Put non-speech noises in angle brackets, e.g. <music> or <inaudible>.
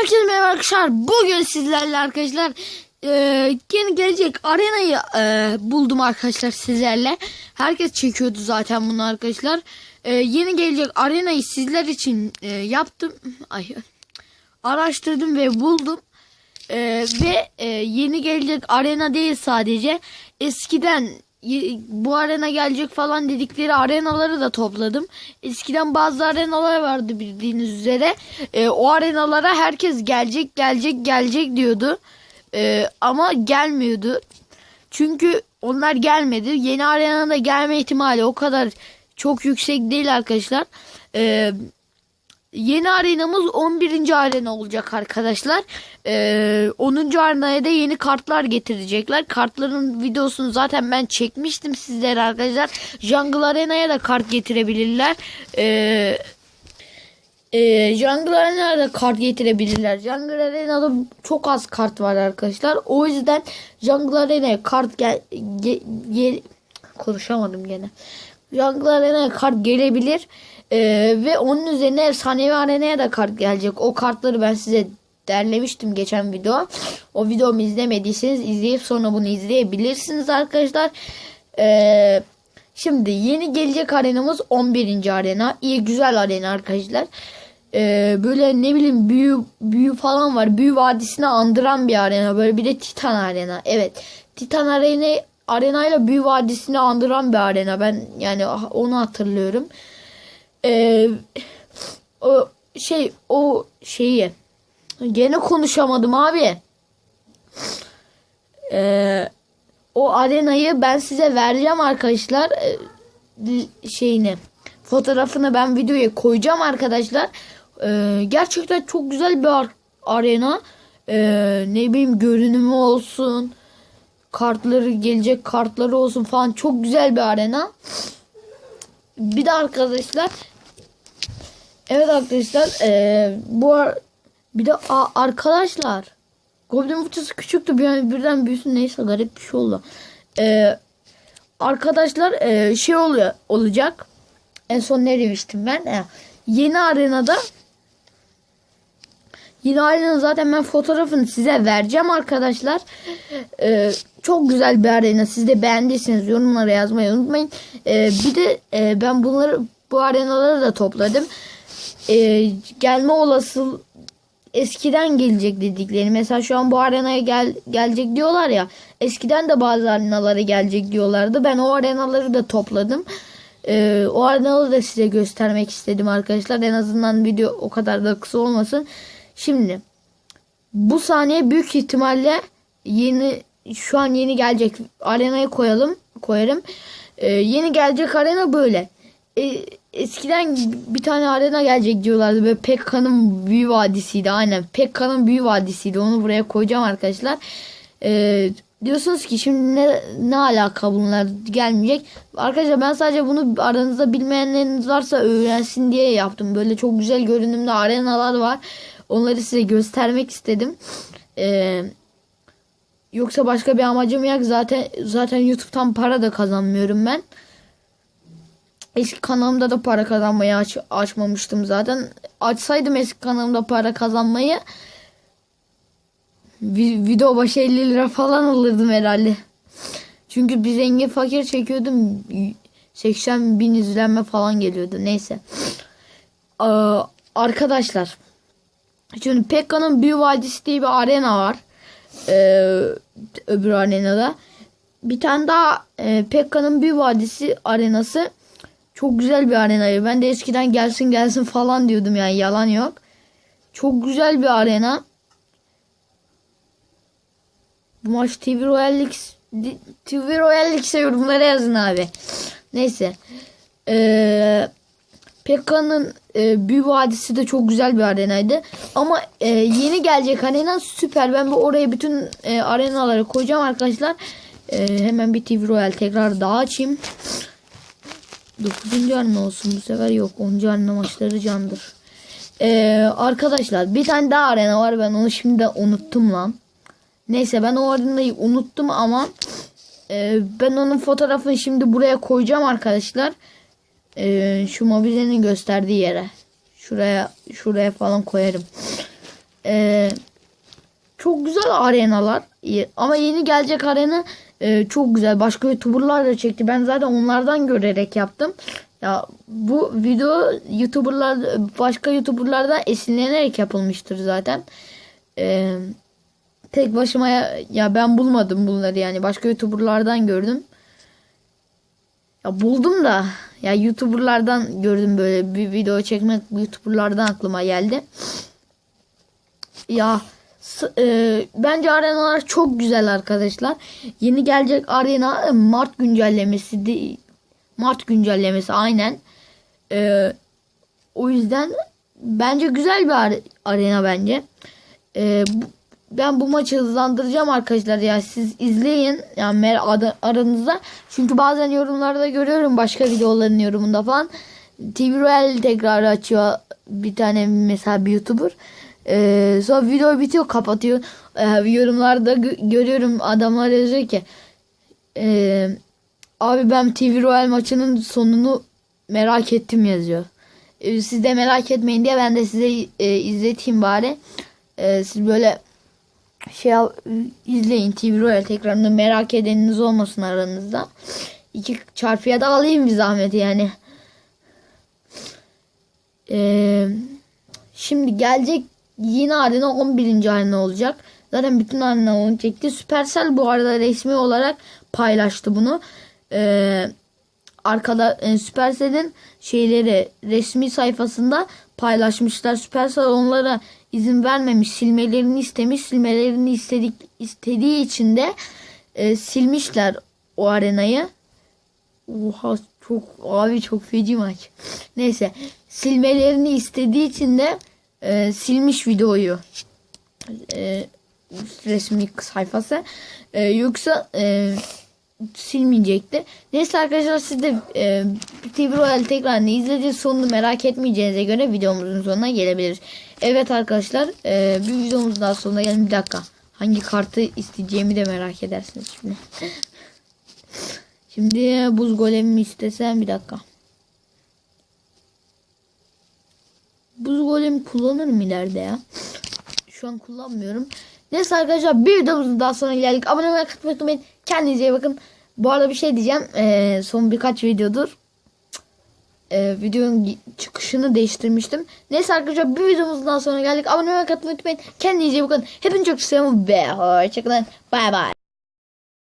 Herkese merhaba arkadaşlar. Bugün sizlerle arkadaşlar e, yeni gelecek arenayı e, buldum arkadaşlar sizlerle. Herkes çekiyordu zaten bunu arkadaşlar. E, yeni gelecek arenayı sizler için e, yaptım. Ay, araştırdım ve buldum. E, ve e, yeni gelecek arena değil sadece. Eskiden bu arena gelecek falan dedikleri arenaları da topladım. Eskiden bazı arenalar vardı bildiğiniz üzere. E, o arenalara herkes gelecek gelecek gelecek diyordu. E, ama gelmiyordu. Çünkü onlar gelmedi. Yeni arenada gelme ihtimali o kadar çok yüksek değil arkadaşlar. E, Yeni arenamız 11. arena olacak arkadaşlar. Ee, 10. arenaya da yeni kartlar getirecekler. Kartların videosunu zaten ben çekmiştim sizlere arkadaşlar. Jungle Arena'ya da kart getirebilirler. Ee, e, Jungle Arena'ya da kart getirebilirler. Jungle Arena'da çok az kart var arkadaşlar. O yüzden Jungle Arena'ya kart gel, ge- gel- konuşamadım gene. Jungle Arena'ya kart gelebilir. Ee, ve onun üzerine Efsanevi Arena'ya da kart gelecek. O kartları ben size derlemiştim geçen video. O videomu izlemediyseniz izleyip sonra bunu izleyebilirsiniz arkadaşlar. Ee, şimdi yeni gelecek arenamız 11. arena. İyi güzel arena arkadaşlar. Ee, böyle ne bileyim büyü büyü falan var. Büyü vadisini andıran bir arena. Böyle bir de Titan arena. Evet. Titan arena arenayla büyü vadisini andıran bir arena. Ben yani onu hatırlıyorum. Ee, o şey o şeyi gene konuşamadım abi. Ee, o arenayı ben size vereceğim arkadaşlar. Ee, şeyini fotoğrafını ben videoya koyacağım arkadaşlar. Ee, gerçekten çok güzel bir ar- arena. Ee, ne bileyim görünümü olsun. Kartları gelecek kartları olsun falan çok güzel bir arena. Bir de arkadaşlar Evet arkadaşlar eee, bu bir de a- arkadaşlar Goblin fıçısı küçüktü bir an birden büyüsün neyse garip bir şey oldu. Eee, arkadaşlar eee, şey oluyor olacak. En son ne demiştim ben? He, yeni arenada Yeni arena zaten ben fotoğrafını size vereceğim arkadaşlar. Ee, çok güzel bir arena. Siz de beğendiyseniz yorumlara yazmayı unutmayın. Ee, bir de e, ben bunları bu arenaları da topladım. Ee, gelme olası eskiden gelecek dedikleri. Mesela şu an bu arenaya gel gelecek diyorlar ya. Eskiden de bazı arenalara gelecek diyorlardı. Ben o arenaları da topladım. Ee, o arenaları da size göstermek istedim arkadaşlar. En azından video o kadar da kısa olmasın. Şimdi bu saniye büyük ihtimalle yeni şu an yeni gelecek arenaya koyalım koyarım. Ee, yeni gelecek arena böyle. Ee, eskiden bir tane arena gelecek diyorlardı. Böyle Pekka'nın büyü vadisiydi. Aynen Pekka'nın büyü vadisiydi. Onu buraya koyacağım arkadaşlar. Ee, diyorsunuz ki şimdi ne, ne alaka bunlar gelmeyecek. Arkadaşlar ben sadece bunu aranızda bilmeyenleriniz varsa öğrensin diye yaptım. Böyle çok güzel görünümlü arenalar var. Onları size göstermek istedim. Ee, yoksa başka bir amacım yok. Zaten zaten YouTube'dan para da kazanmıyorum ben. Eski kanalımda da para kazanmayı aç, açmamıştım zaten. Açsaydım eski kanalımda para kazanmayı vi- video başı 50 lira falan alırdım herhalde. Çünkü bir zengin fakir çekiyordum. 80 bin izlenme falan geliyordu. Neyse. Ee, arkadaşlar. Şimdi Pekka'nın Büyü Vadisi diye bir arena var. Ee, öbür arenada. Bir tane daha e, Pekka'nın Büyü Vadisi arenası. Çok güzel bir arenayı. Ben de eskiden gelsin gelsin falan diyordum yani yalan yok. Çok güzel bir arena. Bu maç TV Royal League TV Royal League'se yorumlara yazın abi. Neyse. Eee Pekka'nın e, Büyü Vadisi de çok güzel bir arenaydı. Ama e, yeni gelecek arena süper. Ben bu oraya bütün e, arenaları koyacağım arkadaşlar. E, hemen bir TV Royal tekrar daha açayım. 9. arena olsun bu sefer yok. 10. arena maçları candır. E, arkadaşlar bir tane daha arena var. Ben onu şimdi de unuttum lan. Neyse ben o arenayı unuttum ama e, ben onun fotoğrafını şimdi buraya koyacağım arkadaşlar. Ee, şu mobilyanın gösterdiği yere. Şuraya şuraya falan koyarım. Ee, çok güzel arenalar ama yeni gelecek arena e, çok güzel. Başka youtuberlar da çekti. Ben zaten onlardan görerek yaptım. Ya bu video youtuberlar başka youtuberlardan esinlenerek yapılmıştır zaten. Ee, tek başıma ya, ya ben bulmadım bunları yani başka youtuberlardan gördüm. Ya buldum da ya youtuberlardan gördüm böyle bir video çekmek youtuberlardan aklıma geldi. Ya e, bence arenalar çok güzel arkadaşlar. Yeni gelecek arena e, Mart güncellemesi değil. Mart güncellemesi aynen. E, o yüzden bence güzel bir are- arena bence. E, bu- ben bu maçı hızlandıracağım arkadaşlar ya. Siz izleyin yani aranızda. Çünkü bazen yorumlarda görüyorum başka videoların yorumunda falan. TV Royal tekrar açıyor bir tane mesela bir YouTuber. Ee, sonra video bitiyor kapatıyor. Ee, yorumlarda gö- görüyorum adamlar yazıyor ki ee, abi ben TV Royal maçının sonunu merak ettim yazıyor. Ee, siz de merak etmeyin diye ben de size e, izleteyim bari. Ee, siz böyle şey izleyin TV Royal tekrarını merak edeniniz olmasın aranızda. İki çarpıya da alayım bir zahmet yani. Ee, şimdi gelecek yeni arena 11. arena olacak. Zaten bütün arena onu çekti. Supercell bu arada resmi olarak paylaştı bunu. Ee, arkada e, Supercell'in şeyleri resmi sayfasında paylaşmışlar. Supercell onlara izin vermemiş, silmelerini istemiş. Silmelerini istedik istediği için de e, silmişler o arenayı. Oha çok abi çok feci maç. Neyse silmelerini istediği için de e, silmiş videoyu. E, resmi sayfası. E, yoksa e, silmeyecekti. Neyse arkadaşlar siz de e, TV Royal tekrarını izlediğiniz sonunu merak etmeyeceğinize göre videomuzun sonuna gelebiliriz. Evet arkadaşlar e, bir videomuzun daha sonuna gelin bir dakika. Hangi kartı isteyeceğimi de merak edersiniz şimdi. <laughs> şimdi buz golemi istesem bir dakika. Buz golemi kullanırım ileride ya. Şu an kullanmıyorum. Neyse arkadaşlar bir videomuzun daha sonra geldik. Abone olmayı unutmayın. Kendinize iyi bakın. Bu arada bir şey diyeceğim. Ee, son birkaç videodur. Ee, videonun çıkışını değiştirmiştim. Neyse arkadaşlar bir videomuzun daha sonra geldik. Abone olmayı unutmayın. Kendinize iyi bakın. Hepinizi çok seviyorum ve hoşçakalın. Bay bay.